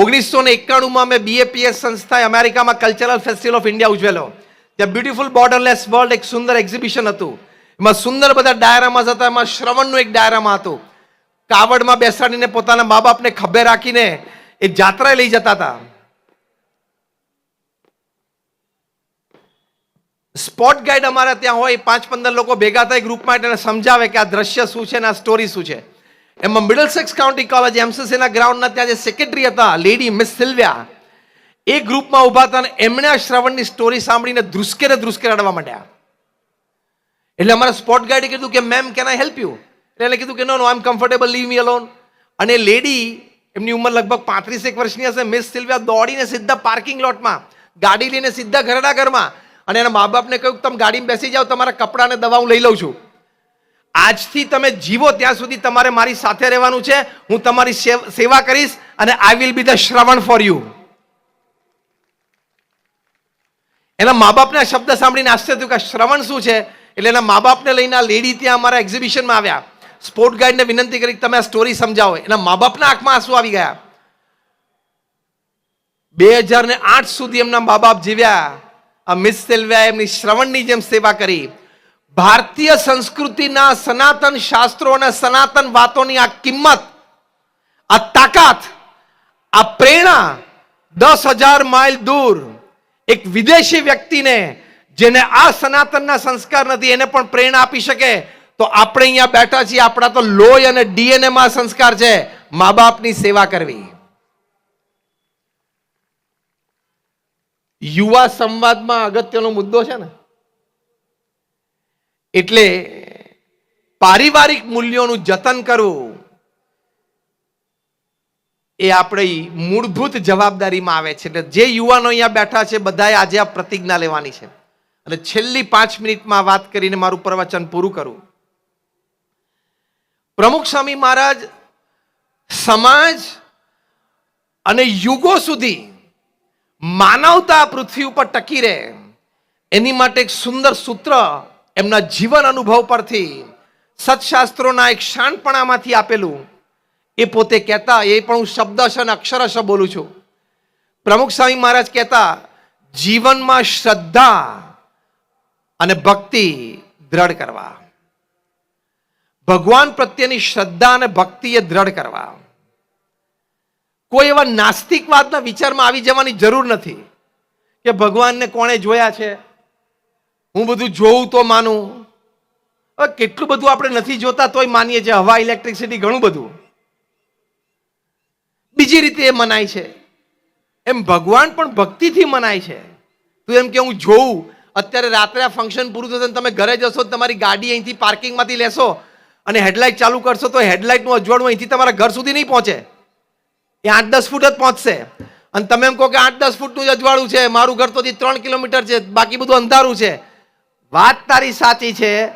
ઓગણીસો ને એકાણુંમાં મેં બીએપીએસ સંસ્થાએ અમેરિકામાં કલ્ચરલ ફેસ્ટિવલ ઓફ ઇન્ડિયા ઉજવેલો. ત્યાં બ્યુટિફુલ બોર્ડરલેસ વર્લ્ડ એક સુંદર એક્ઝિબિશન હતું. એમાં સુંદર બધા ડાયરામાં હતા એમાં શ્રવણનું એક ડાયરામાં હતું. કાવડમાં બેસાડીને પોતાના મા બાપને ખભે રાખીને એ જાત્રાએ લઈ જતા હતા. સ્પોટ ગાઈડ અમારા ત્યાં હોય પાંચ પંદર લોકો ભેગા થાય ગ્રુપમાં એટલે સમજાવે કે આ દ્રશ્ય શું છે ને આ સ્ટોરી શું છે. એમાં મિડલ સેક્સ કાઉન્ટી કોલેજ એમસીસીના ગ્રાઉન્ડના ત્યાં જે સેક્રેટરી હતા લેડી મિસ સિલ્વિયા એ ગ્રુપમાં ઊભા હતા અને એમણે આ શ્રવણની સ્ટોરી સાંભળીને ધ્રુસકેરે ધ્રુસકેરે અડવા માંડ્યા. એટલે અમારા સ્પોટ ગાઈડે કીધું કે ma'am can I help you એટલે એને કીધું કે no no I am comfortable leave me alone અને લેડી એમની ઉંમર લગભગ પાંત્રીસેક વર્ષની હશે મિસ સિલ્વિયા દોડીને સીધા પાર્કિંગ લોટમાં ગાડી લઈને સીધા ઘરડા ઘરમાં, અને એના મા બાપને કહ્યું કે, તમે ગાડીમાં બેસી જાઓ, તમારા કપડાને દવા હું લઈ લઉં છું. આજથી તમે જીવો ત્યાં સુધી તમારે મારી સાથે રહેવાનું છે. હું તમારી સેવ- કરીશ અને I will be the Shravan for you એના મા બાપને શબ્દ સાંભળીને આશ્ચર્ય થયું કે શ્રવણ શું છે? એટલે એના મા બાપને લઈને આ લેડી ત્યાં અમારા એક્ઝિબિશનમાં આવ્યા. સ્પોર્ટ ગાઈડને વિનંતી કરી તમે આ સ્ટોરી સમજાવો. એના મા બાપના આંખમાં આંસુ આવી ગયા. બે હજાર ને આઠ સુધી એમના મા બાપ જીવ્યા. આ મિસ સેલ્વિયા એમની શ્રવણની જેમ સેવા કરી. ભારતીય સંસ્કૃતિના સનાતન શાસ્ત્રો અને સનાતન વાતોની આ કિંમત, આ તાકાત, આ પ્રેરણા દસ હજાર માઇલ દૂર એક વિદેશી વ્યક્તિને જેને આ સનાતનના સંસ્કાર નથી, એને પણ પ્રેરણા આપી શકે, તો આપણે અહીંયા બેઠા છીએ. આપણા તો લોહી અને ડીએનએ માં સંસ્કાર છે. મા બાપની સેવા કરવી. યુવા સંવાદમાં અગત્યનો મુદ્દો છે ને? એટલે પારિવારિક મૂલ્યોનું જતન કરવું એ આપણી મૂળભૂત જવાબદારીમાં આવે છે. એટલે જે યુવાનો અહીંયા બેઠા છે, બધાએ આજે આ પ્રતિજ્ઞા લેવાની છે. અને છેલ્લી પાંચ મિનિટમાં વાત કરીને મારું પ્રવચન પૂરું કરું. પ્રમુખ સ્વામી મહારાજ, સમાજ અને યુગો સુધી માનવતા પૃથ્વી ઉપર ટકી રહે. એની માટે એક સુંદર સૂત્ર એમના જીવન અનુભવ પરથી સત્શાસ્ત્રોના એક શાણપણામાંથી આપેલું, એ પોતે કહેતા, એ પણ હું શબ્દશ અને અક્ષરશ બોલું છું. પ્રમુખ સ્વામી મહારાજ કહેતા, જીવનમાં શ્રદ્ધા અને ભક્તિ દ્રઢ કરવા. ભગવાન પ્રત્યેની શ્રદ્ધા અને ભક્તિ એ દ્રઢ કરવા. કોઈ એવા નાસ્તિકવાદના વિચારમાં આવી જવાની જરૂર નથી કે ભગવાનને કોણે જોયા છે? હું બધું જોઉં તો માનું. કેટલું બધું આપણે નથી જોતા તોય માનીએ છીએ. હવા ઇલેક્ટ્રિસિટી ઘણું બધું. બીજી રીતે એ મનાય છે. એમ ભગવાન પણ ભક્તિથી મનાય છે. તું એમ કે હું જોઉં, અત્યારે રાત્રે આ ફંક્શન પૂરું થશે તમે ઘરે જશો તમારી ગાડી અહીંથી પાર્કિંગમાંથી લેશો અને હેડલાઇટ ચાલુ કરશો તો હેડલાઇટનું અજવાળું અહીંથી તમારા ઘર સુધી નહીં પહોંચે. એ આઠ દસ ફૂટ જ પહોંચશે. અને તમે એમ કહો કે આઠ દસ ફૂટનું જ અજવાળું છે. મારું ઘર તો ત્રણ કિલોમીટર છે. બાકી બધું અંધારું છે. વાત તારી સાચી છે.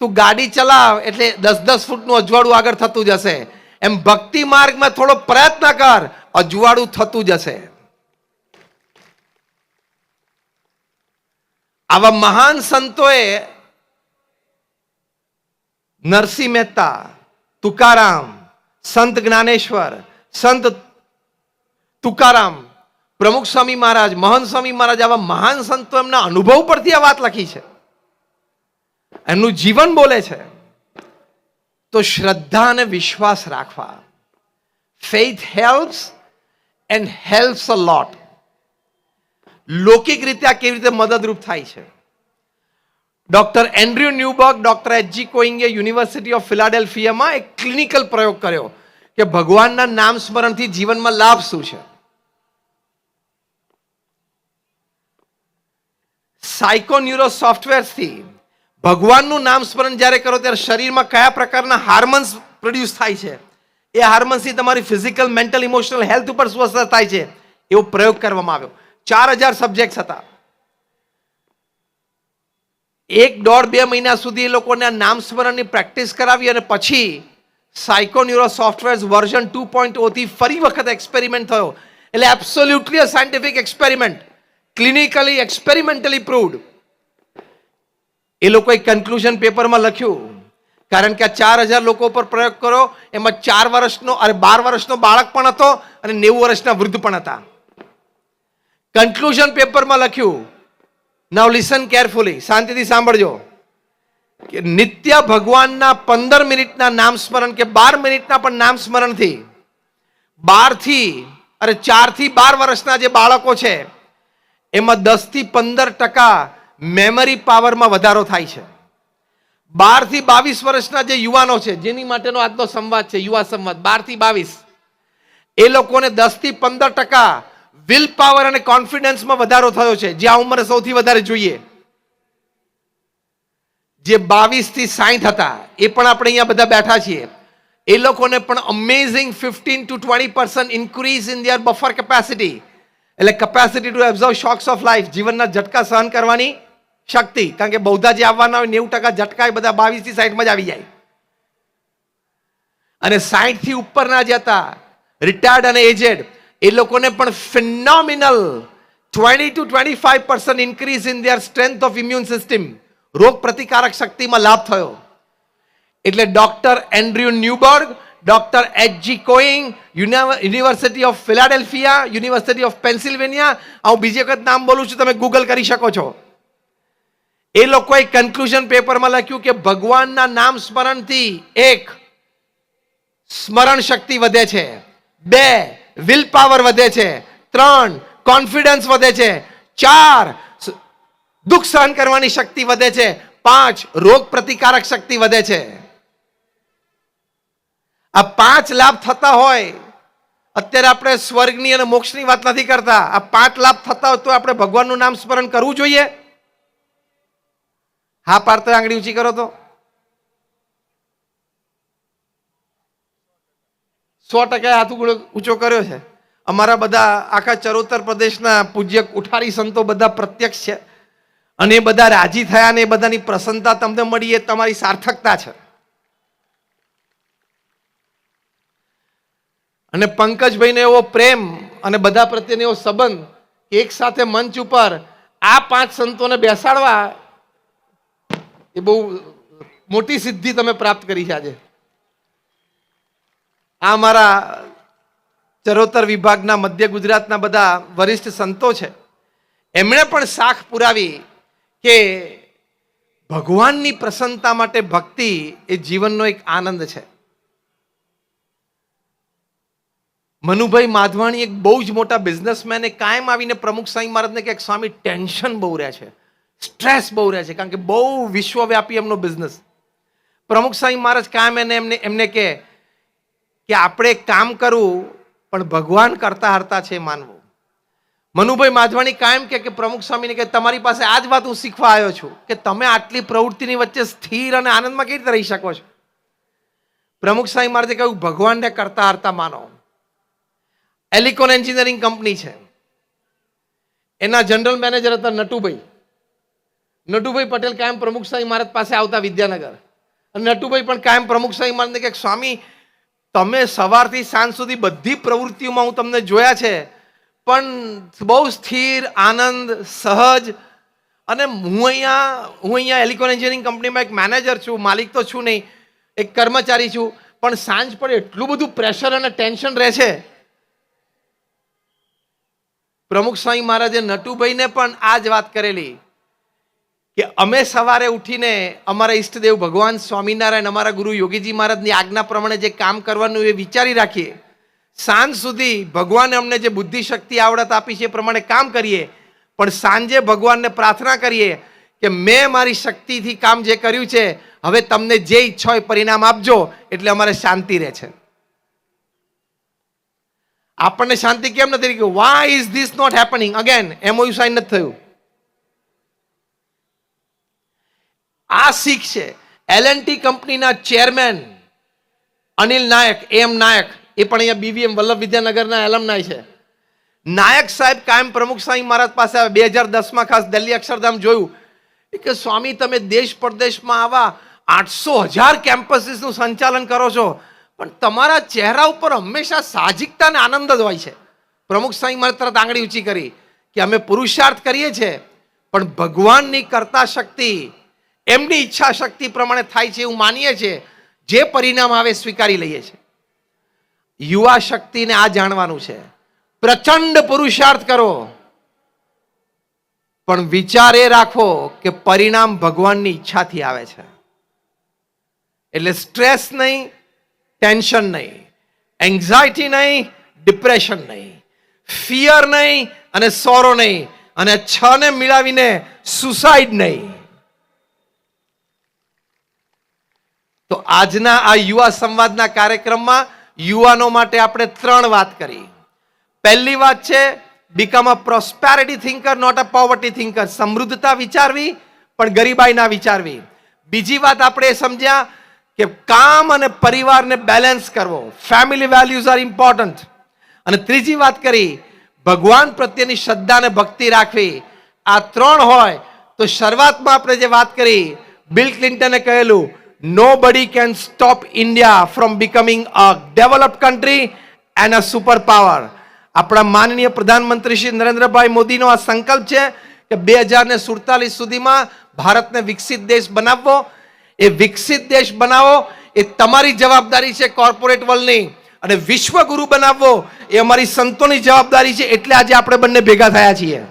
તું ગાડી ચલાવ એટલે દસ દસ ફૂટનું અજવાળું આગળ થતું જશે. એમ ભક્તિ માર્ગમાં થોડો પ્રયત્ન કર, અજવાળું થતું જશે. આવા મહાન સંતોએ નરસિંહ મહેતા, તુકારામ, સંત જ્ઞાનેશ્વર, સંત તુકારામ, પ્રમુખ સ્વામી મહારાજ, મહંત સ્વામી મહારાજ આવા મહાન સંતો એમના અનુભવ પરથી આ વાત લખી છે. એમનું જીવન બોલે છે, તો શ્રદ્ધા અને વિશ્વાસ રાખવા. Faith helps and helps a lot લૌકિક રીતે આ કેવી રીતે મદદરૂપ થાય છે? Doctor Andrew Newberg, doctor HG કોઈંગે university of ફિલાડેલ્ફિયામાં એક ક્લિનિકલ પ્રયોગ કર્યો કે ભગવાનના નામ સ્મરણથી જીવનમાં લાભ શું છે? સાયકોન્યુરો સોફ્ટવેરથી ભગવાનનું નામ સ્મરણ જ્યારે કરો ત્યારે શરીરમાં કયા પ્રકારના હાર્મોન્સ પ્રોડ્યુસ થાય છે? એ હાર્મોન્સથી તમારી ફિઝિકલ મેન્ટલ ઇમોશનલ હેલ્થ ઉપર શું અસર થાય છે. એવો પ્રયોગ કરવામાં આવ્યો. ચાર હજાર સબ્જેક્ટ્સ હતા. એક દોઢ બે મહિના સુધી એ લોકોને નામ સ્મરણની પ્રેક્ટિસ કરાવી અને પછી psychoneuro software version two point ઓથી ફરી વખત એક્સપેરિમેન્ટ થયો. એટલે absolutely a scientific experiment clinically experimentally proved એ લોકોએ કન્ક્લુઝન પેપરમાં લખ્યું. કારણ કે આ ચાર હજાર લોકો પર પ્રયોગ કરો એમાં ચાર વર્ષનો, અરે બાર વર્ષનો બાળક પણ હતો અને નેવું વર્ષના વૃદ્ધ પણ હતા. કન્ક્લુઝન પેપરમાં લખ્યું. નાવ લિસન કેરફુલી શાંતિથી સાંભળજો. કે નિત્ય ભગવાનના પંદર મિનિટના નામ સ્મરણ કે બાર મિનિટના પણ નામ સ્મરણથી બારથી, અરે ચારથી બાર વર્ષના જે બાળકો છે, એમાં દસથી પંદર ટકા મેમરી પાવરમાં વધારો થાય છે. બારથી બાવીસ વર્ષના જે યુવાનો છે, જેની માટેનો આજનો સંવાદ છે, યુવા સંવાદ, બારથી બાવીસ. એ લોકોને દસથી પંદર ટકા વિલ પાવર અને કોન્ફિડન્સમાં વધારો થયો છે, જે આ ઉંમરે સૌથી વધારે જોઈએ. જે બાવીસથી સાઠ હતા, એ પણ આપણે અહીંયા બધા બેઠા છીએ. એ લોકોને પણ amazing fifteen to twenty percent increase in their buffer capacity એટલે capacity to absorb shocks of life જીવનના ઝટકા સહન કરવાની શક્તિ. કારણ કે બૌદ્ધા જે આવવાના હોય નેવું ટકા ઝટકા બધા બાવીસથી સાઠમાં જ આવી જાય. અને સાઈઠથી ઉપરના જે હતા રિટાયર્ડ અને એજેડ એ લોકોને પણ phenomenal twenty to twenty five percent increase in their strength of immune system રોગ પ્રતિકારક શક્તિમાં લાભ થયો. એટલે doctor Andrew Newberg, doctor H G Koenig University of Philadelphia, University of Pennsylvania હું બીજી વખત નામ બોલું છું, તમે ગૂગલ કરી શકો છો. એ લોકોએ કન્ક્લુઝન પેપરમાં લખ્યું કે ભગવાનના નામ સ્મરણથી એક, સ્મરણ શક્તિ વધે છે. બે વિલ પાવર વધે છે. ત્રણ કોન્ફિડન્સ વધે છે. ચાર દુઃખ સહન કરવાની શક્તિ વધે છે. પાંચ, રોગ પ્રતિકારક શક્તિ વધે છે. આ પાંચ લાભ થતા હોય, અત્યારે આપણે સ્વર્ગની અને મોક્ષની વાત નથી કરતા. આ પાંચ લાભ થતા હોય તો આપણે ભગવાનનું નામ સ્મરણ કરવું જોઈએ? હા પાડતો આંગળી ઊંચી કરો તો. સો ટકા હાથ ઊંચો કર્યો છે. અમારા બધા આખા ચરોતર પ્રદેશના પૂજ્ય ઉઠારી સંતો બધા પ્રત્યક્ષ છે. અને એ બધા રાજી થયા ને એ બધાની પ્રસન્નતા તમને મળી એ તમારી સાર્થકતા છે. અને પંકજભાઈને એવો પ્રેમ અને બધા પ્રત્યેનો એવો સંબંધ એક સાથે મંચ ઉપર આ પાંચ સંતોને બેસાડવા એ બહુ મોટી સિદ્ધિ તમે પ્રાપ્ત કરી છે આજે. આ મારા ચરોતર વિભાગના મધ્ય ગુજરાતના બધા વરિષ્ઠ સંતો છે. એમણે પણ સાખ પુરાવી કે ભગવાનની પ્રસન્નતા માટે ભક્તિ એ જીવનનો એક આનંદ છે. મનુભાઈ માધવાણી એક બહુ જ મોટા બિઝનેસમેન એ કાયમ આવીને પ્રમુખ સાંઈ મહારાજને કે, સ્વામી ટેન્શન બહુ રહે છે. સ્ટ્રેસ બહુ રહે છે. કારણ કે બહુ વિશ્વવ્યાપી એમનો બિઝનેસ પ્રમુખ સાંઈ મહારાજ કાયમ એને એમને એમને કે કે આપણે કામ કરવું, પણ ભગવાન કરતા હરતા છે માનવું. મનુભાઈ માધવાણી કાયમ કે કે પ્રમુખ સ્વામીને કે તમારી પાસે આ જ વાત હું શીખવા આવ્યો છું, કે તમે આટલી પ્રવૃત્તિની વચ્ચે સ્થિર અને આનંદમાં કેવી રીતે રહી શકો છો? પ્રમુખ સ્વામી મહારાજે કહ્યું, ભગવાનને કરતા હરતા માનો. એલિકોન એન્જિનિયરિંગ કંપની છે. એના જનરલ મેનેજર હતા નટુભાઈ. નટુભાઈ પટેલ કાયમ પ્રમુખ સ્વામી મહારાજ પાસે આવતા વિદ્યાનગર. અને નટુભાઈ પણ કાયમ પ્રમુખ સ્વામી ઇમારતને કે, સ્વામી, તમે સવારથી સાંજ સુધી બધી પ્રવૃત્તિઓમાં હું તમને જોયા છે, પણ બહુ સ્થિર, આનંદ, સહજ, અને હું અહીંયા હું અહીંયા એલિકોન એન્જિનિયરિંગ કંપનીમાં એક મેનેજર છું, માલિક તો છું નહીં, એક કર્મચારી છું, પણ સાંજ પડે એટલું બધું પ્રેશર અને ટેન્શન રહે છે. પ્રમુખ સ્વામી મહારાજે નટુભાઈને પણ આ જ વાત કરેલી. કે અમે સવારે ઉઠીને અમારા ઈષ્ટદેવ ભગવાન સ્વામિનારાયણ, અમારા ગુરુ યોગીજી મહારાજની આજ્ઞા પ્રમાણે જે કામ કરવાનું એ વિચારી રાખીએ. સાંજ સુધી ભગવાને અમને જે બુદ્ધિ શક્તિ આવડત આપી છે એ પ્રમાણે કામ કરીએ. પણ સાંજે ભગવાનને પ્રાર્થના કરીએ કે મેં મારી શક્તિથી કામ જે કર્યું છે, હવે તમને જે ઈચ્છા હોય પરિણામ આપજો, એટલે અમારે શાંતિ રહે છે. આપણને શાંતિ કેમ નથી કે why is this not happening again MOU sign નથી થયું. આ શીખ છે. એલએનટી કંપનીના ચેરમેન અનિલ નાયક, એમ નાયક, એ પણ અહીંયા બીવીએમ વલ્લભ વિદ્યાનગરના એલમનાય છે. નાયક સાહેબ કાયમ પ્રમુખ સાંઈ મહારાજ પાસે આવે. બે હજાર દસમાં ખાસ દિલ્હી અક્ષરધામ જોયું. કે, સ્વામી, તમે દેશ પરદેશમાં આવા આઠસો હજાર કેમ્પસીસનું સંચાલન કરો છો. પણ તમારા ચહેરા ઉપર હંમેશા સાહજિકતા અને આનંદ જ હોય છે. પ્રમુખ સાંઈ મહારાજ તરત આંગળી ઊંચી કરી કે, અમે પુરુષાર્થ કરીએ છીએ, પણ ભગવાનની કરતા શક્તિ એમની ઈચ્છા શક્તિ પ્રમાણે થાય છે એવું માનીએ છીએ જે પરિણામ આવે સ્વીકારી લઈએ છીએ યુવા શક્તિને આ જાણવાનું છે. પ્રચંડ પુરુષાર્થ કરો. પણ વિચાર એ રાખો કે પરિણામ ભગવાનની ઈચ્છાથી આવે છે. એટલે સ્ટ્રેસ નહીં, ટેન્શન નહીં, એન્ઝાયટી નહીં, ડિપ્રેશન નહીં. ફિયર નહીં અને સોરો નહીં. અને છ ને મિલાવીને સુસાઇડ નહીં તો આજના આ યુવા સંવાદના કાર્યક્રમમાં યુવાનો માટે આપણે ત્રણ વાત કરી. પહેલી વાત છે become a prosperity thinker not a poverty thinker સમૃદ્ધતા વિચારવી, પણ ગરીબાઈ ના વિચારવી. બીજી વાત આપણે એ સમજ્યા કે કામ અને પરિવારને બેલેન્સ કરવો. ફેમિલી વેલ્યુઝ આર ઇમ્પોર્ટન્ટ અને ત્રીજી વાત કરી, ભગવાન પ્રત્યેની શ્રદ્ધા અને ભક્તિ રાખવી. આ ત્રણ હોય તો શરૂઆતમાં આપણે જે વાત કરી બિલ ક્લિન્ટને કહેલું no can can stop India from a a country a super power આપણા માનનીય પ્રધાનમંત્રી શ્રી નરેન્દ્રભાઈ મોદીનો આ સંકલ્પ છે કે બે હજાર ને સુડતાલીસ સુધીમાં ભારતને વિકસિત દેશ બનાવવો. એ વિકસિત દેશ બનાવો એ તમારી જવાબદારી છે કોર્પોરેટ વર્લ્ડની. અને વિશ્વગુરુ બનાવવો એ અમારી સંતોની જવાબદારી છે. એટલે આજે આપણે બંને ભેગા થયા છીએ.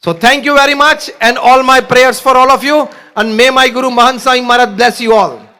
So thank you very much and all my prayers for all of you and may my Guru Mahan Sai Maharaj bless you all.